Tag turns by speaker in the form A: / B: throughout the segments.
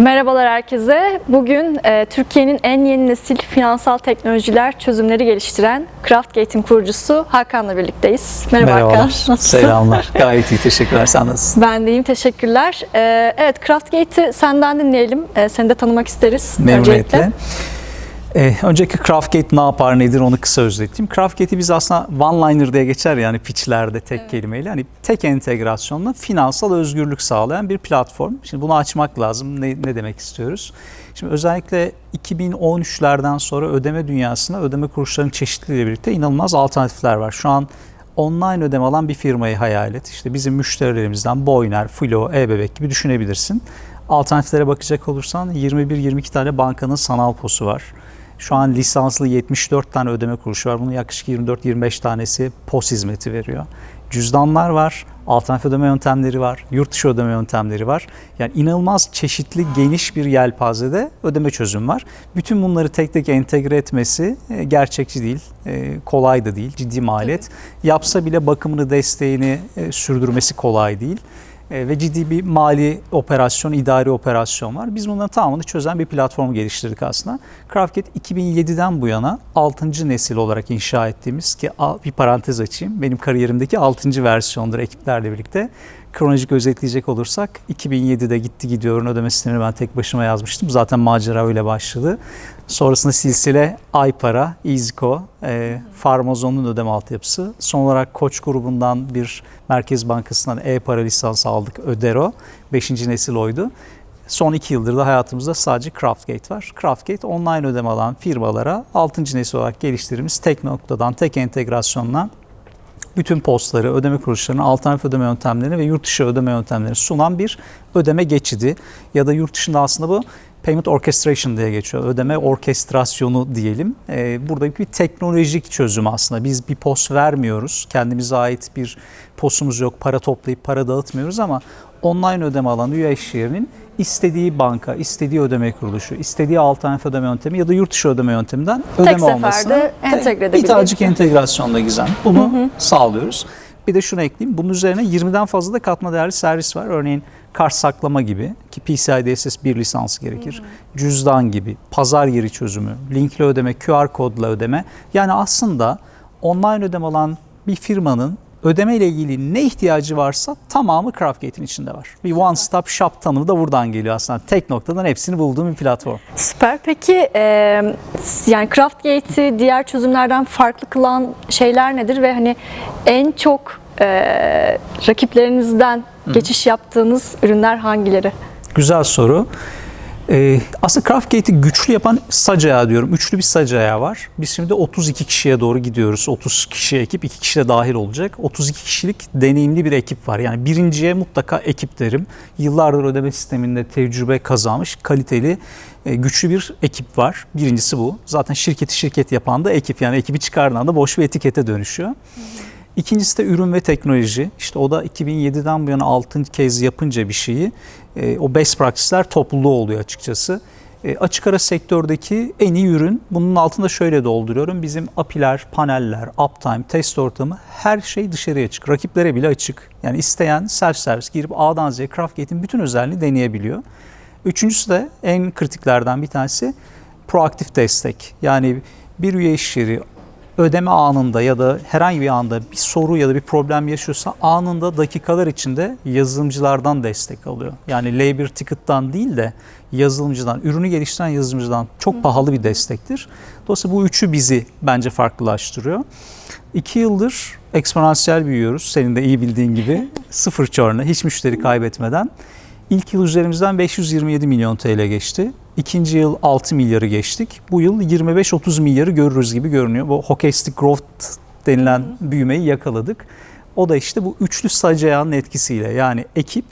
A: Merhabalar herkese. Bugün e, Türkiye'nin en yeni nesil finansal teknolojiler çözümleri geliştiren CraftGate'in kurucusu Hakan'la birlikteyiz. Merhaba Hakan.
B: Merhabalar.
A: Nasılsın?
B: Selamlar. Gayet iyi. Teşekkürler. Sen nasılsın?
A: Ben de iyiyim. Teşekkürler. E, evet CraftGate'i senden dinleyelim. E, seni de tanımak isteriz.
B: Memnuniyetle.
A: öncelikle.
B: Ee, önceki CraftGate ne yapar nedir onu kısa özetleyeyim. CraftGate'i biz aslında one-liner diye geçer yani pitchlerde tek kelimeyle. Hani tek entegrasyonla finansal özgürlük sağlayan bir platform. Şimdi bunu açmak lazım. Ne, ne demek istiyoruz? Şimdi özellikle 2013'lerden sonra ödeme dünyasında ödeme kuruluşlarının çeşitliliğiyle birlikte inanılmaz alternatifler var. Şu an online ödeme alan bir firmayı hayal et. İşte bizim müşterilerimizden Boyner, Flo, E-Bebek gibi düşünebilirsin. Alternatiflere bakacak olursan 21-22 tane bankanın sanal posu var. Şu an lisanslı 74 tane ödeme kuruluşu var. Bunun yaklaşık 24-25 tanesi POS hizmeti veriyor. Cüzdanlar var, alternatif ödeme yöntemleri var, yurt dışı ödeme yöntemleri var. Yani inanılmaz çeşitli, geniş bir yelpazede ödeme çözüm var. Bütün bunları tek tek entegre etmesi e, gerçekçi değil, e, kolay da değil, ciddi maliyet. Yapsa bile bakımını, desteğini e, sürdürmesi kolay değil. E, ve ciddi bir mali operasyon, idari operasyon var. Biz bunların tamamını çözen bir platform geliştirdik aslında. CraftGate 2007'den bu yana 6. nesil olarak inşa ettiğimiz ki bir parantez açayım. Benim kariyerimdeki 6. versiyondur ekiplerle birlikte. Kronolojik özetleyecek olursak 2007'de gitti gidiyorum ödeme sistemini ben tek başıma yazmıştım. Zaten macera öyle başladı. Sonrasında silsile Aypara, İzko, e, Farmazon'un ödeme altyapısı. Son olarak Koç grubundan bir Merkez Bankası'ndan e-para lisansı aldık Ödero. Beşinci nesil oydu. Son iki yıldır da hayatımızda sadece CraftGate var. CraftGate online ödeme alan firmalara 6. nesil olarak geliştirdiğimiz tek noktadan, tek entegrasyonla bütün postları, ödeme kuruluşlarının alternatif ödeme yöntemlerini ve yurt dışı ödeme yöntemlerini sunan bir ödeme geçidi. Ya da yurt dışında aslında bu Payment Orchestration diye geçiyor. Ödeme orkestrasyonu diyelim. Ee, burada bir teknolojik çözüm aslında. Biz bir POS vermiyoruz. Kendimize ait bir POS'umuz yok. Para toplayıp para dağıtmıyoruz ama online ödeme alan üye eşlerinin istediği banka, istediği ödeme kuruluşu, istediği alternatif ödeme yöntemi ya da yurt dışı ödeme yönteminden ödeme
A: seferde
B: olmasına
A: entegre
B: bir tacik entegrasyonla gizem. Bunu sağlıyoruz. Bir de şunu ekleyeyim. Bunun üzerine 20'den fazla da katma değerli servis var. Örneğin kart saklama gibi ki PCI DSS 1 lisansı gerekir. Cüzdan gibi, pazar yeri çözümü, linkli ödeme, QR kodla ödeme. Yani aslında online ödeme alan bir firmanın ödeme ile ilgili ne ihtiyacı varsa tamamı CraftGate'in içinde var. Bir one stop shop tanımı da buradan geliyor aslında. Tek noktadan hepsini bulduğum bir platform.
A: Süper. Peki e, yani CraftGate'i diğer çözümlerden farklı kılan şeyler nedir ve hani en çok e, rakiplerinizden geçiş yaptığınız ürünler hangileri?
B: Güzel soru. Ee, aslında CraftGate'i güçlü yapan sac ayağı diyorum. Üçlü bir sac ayağı var. Biz şimdi 32 kişiye doğru gidiyoruz. 30 kişi ekip, 2 kişi de dahil olacak. 32 kişilik deneyimli bir ekip var. Yani birinciye mutlaka ekip derim. Yıllardır ödeme sisteminde tecrübe kazanmış, kaliteli, e, güçlü bir ekip var. Birincisi bu. Zaten şirketi şirket yapan da ekip. Yani ekibi çıkardığında da boş bir etikete dönüşüyor. İkincisi de ürün ve teknoloji. İşte o da 2007'den bu yana altın kez yapınca bir şeyi e, o best practice'ler topluluğu oluyor açıkçası. E, açık ara sektördeki en iyi ürün. Bunun altında şöyle dolduruyorum. Bizim API'ler, paneller, uptime, test ortamı her şey dışarıya açık. Rakiplere bile açık. Yani isteyen self servis girip A'dan Z'ye CraftGate'in bütün özelliğini deneyebiliyor. Üçüncüsü de en kritiklerden bir tanesi proaktif destek. Yani bir üye iş yeri ödeme anında ya da herhangi bir anda bir soru ya da bir problem yaşıyorsa anında dakikalar içinde yazılımcılardan destek alıyor. Yani labor ticket'tan değil de yazılımcıdan, ürünü geliştiren yazılımcıdan çok pahalı bir destektir. Dolayısıyla bu üçü bizi bence farklılaştırıyor. İki yıldır eksponansiyel büyüyoruz. Senin de iyi bildiğin gibi. Sıfır churn'la, hiç müşteri kaybetmeden. İlk yıl üzerimizden 527 milyon TL geçti. İkinci yıl 6 milyarı geçtik. Bu yıl 25-30 milyarı görürüz gibi görünüyor. Bu hockey stick growth denilen büyümeyi yakaladık. O da işte bu üçlü sac ayağının etkisiyle yani ekip,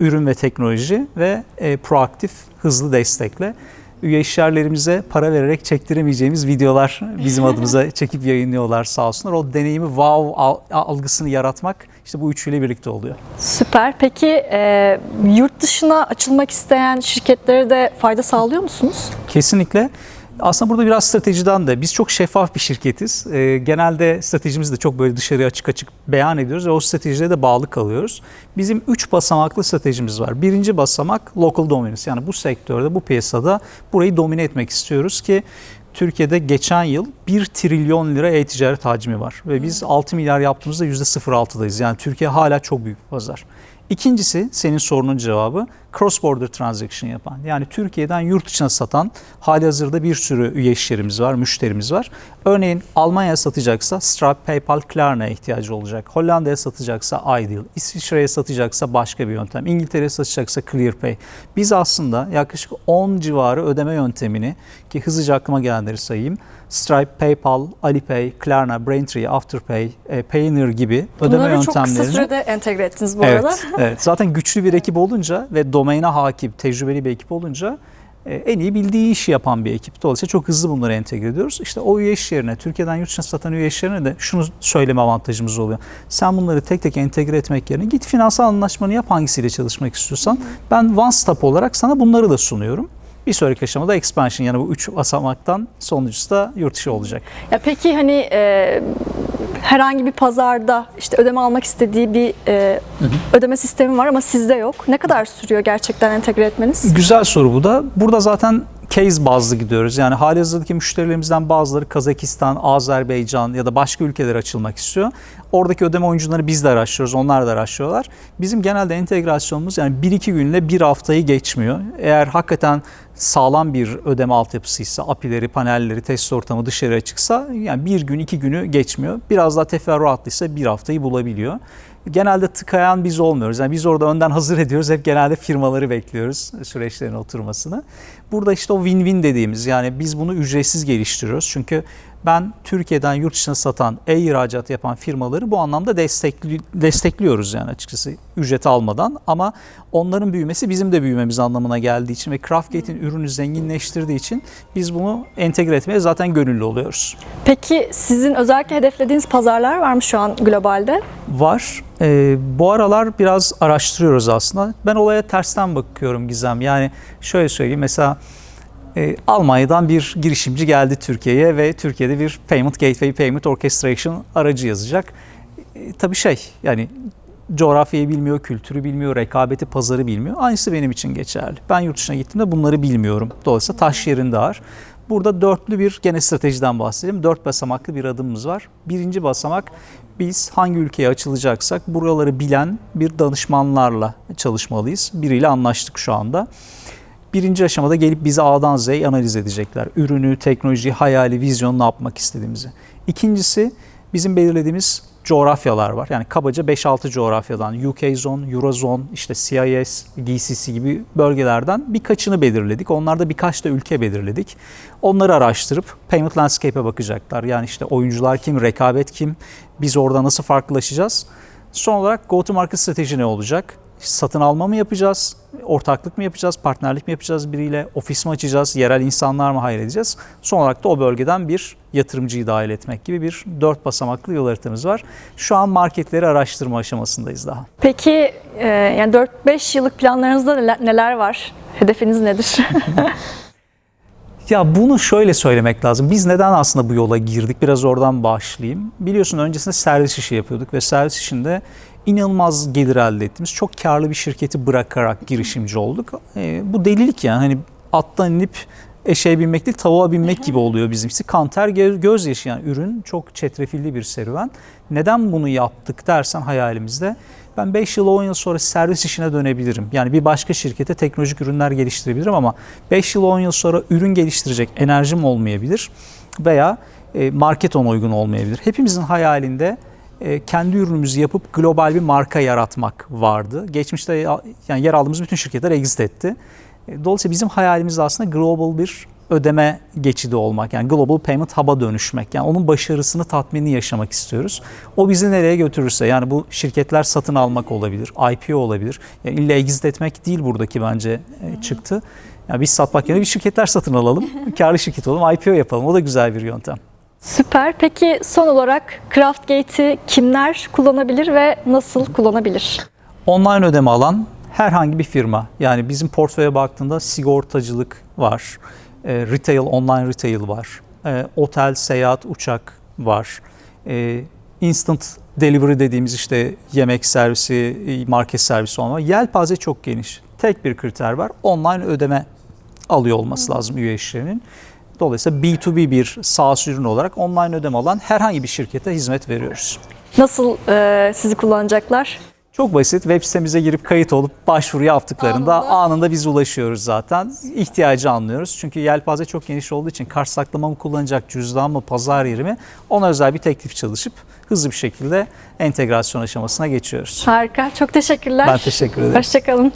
B: ürün ve teknoloji ve e, proaktif hızlı destekle üye işyerlerimize para vererek çektiremeyeceğimiz videolar bizim adımıza çekip yayınlıyorlar sağ olsunlar. O deneyimi wow al- algısını yaratmak işte bu üçüyle birlikte oluyor.
A: Süper. Peki e, yurt dışına açılmak isteyen şirketlere de fayda sağlıyor musunuz?
B: Kesinlikle. Aslında burada biraz stratejiden de biz çok şeffaf bir şirketiz. Ee, genelde stratejimizi de çok böyle dışarıya açık açık beyan ediyoruz ve o stratejiye de bağlı kalıyoruz. Bizim 3 basamaklı stratejimiz var. Birinci basamak local dominance yani bu sektörde bu piyasada burayı domine etmek istiyoruz ki Türkiye'de geçen yıl 1 trilyon lira e-ticaret hacmi var ve biz 6 milyar yaptığımızda %0.6'dayız. Yani Türkiye hala çok büyük bir pazar. İkincisi senin sorunun cevabı cross border transaction yapan. Yani Türkiye'den yurt dışına satan hali hazırda bir sürü üye işlerimiz var, müşterimiz var. Örneğin Almanya'ya satacaksa Stripe, PayPal, Klarna'ya ihtiyacı olacak. Hollanda'ya satacaksa Ideal, İsviçre'ye satacaksa başka bir yöntem, İngiltere'ye satacaksa ClearPay. Biz aslında yaklaşık 10 civarı ödeme yöntemini ki hızlıca aklıma gelenleri sayayım. Stripe, PayPal, Alipay, Klarna, Braintree, Afterpay, e, Payoneer gibi ödeme
A: Bunları çok
B: yöntemlerini
A: kısa sürede entegre ettiniz bu arada.
B: Evet, evet. Zaten güçlü bir ekip olunca ve domaine hakim, tecrübeli bir ekip olunca e, en iyi bildiği işi yapan bir ekip. Dolayısıyla çok hızlı bunları entegre ediyoruz. İşte o üye işlerine, Türkiye'den yurt dışına satan üye işlerine de şunu söyleme avantajımız oluyor. Sen bunları tek tek entegre etmek yerine git finansal anlaşmanı yap hangisiyle çalışmak istiyorsan. Ben one stop olarak sana bunları da sunuyorum. Bir sonraki aşamada expansion yani bu üç basamaktan sonuncusu da yurt dışı olacak.
A: Ya peki hani e, herhangi bir pazarda işte ödeme almak istediği bir e, ödeme sistemi var ama sizde yok. Ne kadar sürüyor gerçekten entegre etmeniz?
B: Güzel soru bu da. Burada zaten case bazlı gidiyoruz. Yani hali hazırdaki müşterilerimizden bazıları Kazakistan, Azerbaycan ya da başka ülkelere açılmak istiyor. Oradaki ödeme oyuncuları biz de araştırıyoruz, onlar da araştırıyorlar. Bizim genelde entegrasyonumuz yani 1-2 günle bir haftayı geçmiyor. Eğer hakikaten sağlam bir ödeme altyapısıysa, API'leri, panelleri, test ortamı dışarıya çıksa yani bir gün, iki günü geçmiyor. Biraz daha teferruatlıysa bir haftayı bulabiliyor genelde tıkayan biz olmuyoruz. Yani biz orada önden hazır ediyoruz. Hep genelde firmaları bekliyoruz süreçlerin oturmasını. Burada işte o win-win dediğimiz yani biz bunu ücretsiz geliştiriyoruz. Çünkü ben Türkiye'den yurt dışına satan e-ihracat yapan firmaları bu anlamda destekli, destekliyoruz yani açıkçası ücret almadan. Ama onların büyümesi bizim de büyümemiz anlamına geldiği için ve Craftgate'in ürünü zenginleştirdiği için biz bunu entegre etmeye zaten gönüllü oluyoruz.
A: Peki sizin özellikle hedeflediğiniz pazarlar var mı şu an globalde?
B: Var. Ee, bu aralar biraz araştırıyoruz aslında. Ben olaya tersten bakıyorum Gizem. Yani şöyle söyleyeyim mesela e, Almanya'dan bir girişimci geldi Türkiye'ye ve Türkiye'de bir Payment Gateway Payment Orchestration aracı yazacak. E, tabii şey yani coğrafyayı bilmiyor, kültürü bilmiyor, rekabeti, pazarı bilmiyor. Aynısı benim için geçerli. Ben yurt dışına gittiğimde bunları bilmiyorum. Dolayısıyla taş yerinde ağır. Burada dörtlü bir gene stratejiden bahsedeyim. Dört basamaklı bir adımımız var. Birinci basamak biz hangi ülkeye açılacaksak buraları bilen bir danışmanlarla çalışmalıyız. Biriyle anlaştık şu anda. Birinci aşamada gelip bizi A'dan Z'ye analiz edecekler. Ürünü, teknolojiyi, hayali, vizyonu ne yapmak istediğimizi. İkincisi bizim belirlediğimiz coğrafyalar var. Yani kabaca 5-6 coğrafyadan UK Zone, Eurozone, işte CIS, GCC gibi bölgelerden birkaçını belirledik. Onlarda birkaç da ülke belirledik. Onları araştırıp payment landscape'e bakacaklar. Yani işte oyuncular kim, rekabet kim, biz orada nasıl farklılaşacağız. Son olarak go to market strateji ne olacak? Satın alma mı yapacağız? Ortaklık mı yapacağız? Partnerlik mi yapacağız biriyle? Ofis mi açacağız? Yerel insanlar mı hayal edeceğiz? Son olarak da o bölgeden bir yatırımcıyı dahil etmek gibi bir dört basamaklı yol haritamız var. Şu an marketleri araştırma aşamasındayız daha.
A: Peki e, yani 4-5 yıllık planlarınızda neler, neler var? Hedefiniz nedir?
B: Ya bunu şöyle söylemek lazım. Biz neden aslında bu yola girdik? Biraz oradan başlayayım. Biliyorsun öncesinde servis işi yapıyorduk ve servis işinde inanılmaz gelir elde ettiğimiz çok karlı bir şirketi bırakarak girişimci olduk. E, bu delilik yani hani attan inip eşeğe binmek değil tavuğa binmek gibi oluyor bizimkisi. Kanter gö- gözyaşı yani ürün çok çetrefilli bir serüven. Neden bunu yaptık dersen hayalimizde ben 5 yıl 10 yıl sonra servis işine dönebilirim. Yani bir başka şirkete teknolojik ürünler geliştirebilirim ama 5 yıl 10 yıl sonra ürün geliştirecek enerjim olmayabilir veya e, market ona uygun olmayabilir. Hepimizin hayalinde kendi ürünümüzü yapıp global bir marka yaratmak vardı. Geçmişte ya- yani yer aldığımız bütün şirketler exit etti. E, Dolayısıyla bizim hayalimiz aslında global bir ödeme geçidi olmak. Yani global payment hub'a dönüşmek. Yani onun başarısını, tatminini yaşamak istiyoruz. O bizi nereye götürürse yani bu şirketler satın almak olabilir, IPO olabilir. Yani illa exit etmek değil buradaki bence e, çıktı. Yani biz satmak yerine bir şirketler satın alalım, karlı şirket olalım, IPO yapalım. O da güzel bir yöntem.
A: Süper. Peki son olarak Craftgate'i kimler kullanabilir ve nasıl kullanabilir?
B: Online ödeme alan herhangi bir firma. Yani bizim portföye baktığında sigortacılık var. E, retail, online retail var. E, otel, seyahat, uçak var. E, instant delivery dediğimiz işte yemek servisi, e, market servisi olma. Yelpaze çok geniş. Tek bir kriter var. Online ödeme alıyor olması lazım üye işlerinin. Dolayısıyla B2B bir SaaS ürün olarak online ödeme alan herhangi bir şirkete hizmet veriyoruz.
A: Nasıl e, sizi kullanacaklar?
B: Çok basit. Web sitemize girip kayıt olup başvuru yaptıklarında
A: Anında.
B: anında, biz ulaşıyoruz zaten. İhtiyacı anlıyoruz. Çünkü yelpaze çok geniş olduğu için kart saklama mı kullanacak, cüzdan mı, pazar yeri mi ona özel bir teklif çalışıp hızlı bir şekilde entegrasyon aşamasına geçiyoruz.
A: Harika. Çok teşekkürler.
B: Ben teşekkür ederim.
A: Hoşçakalın.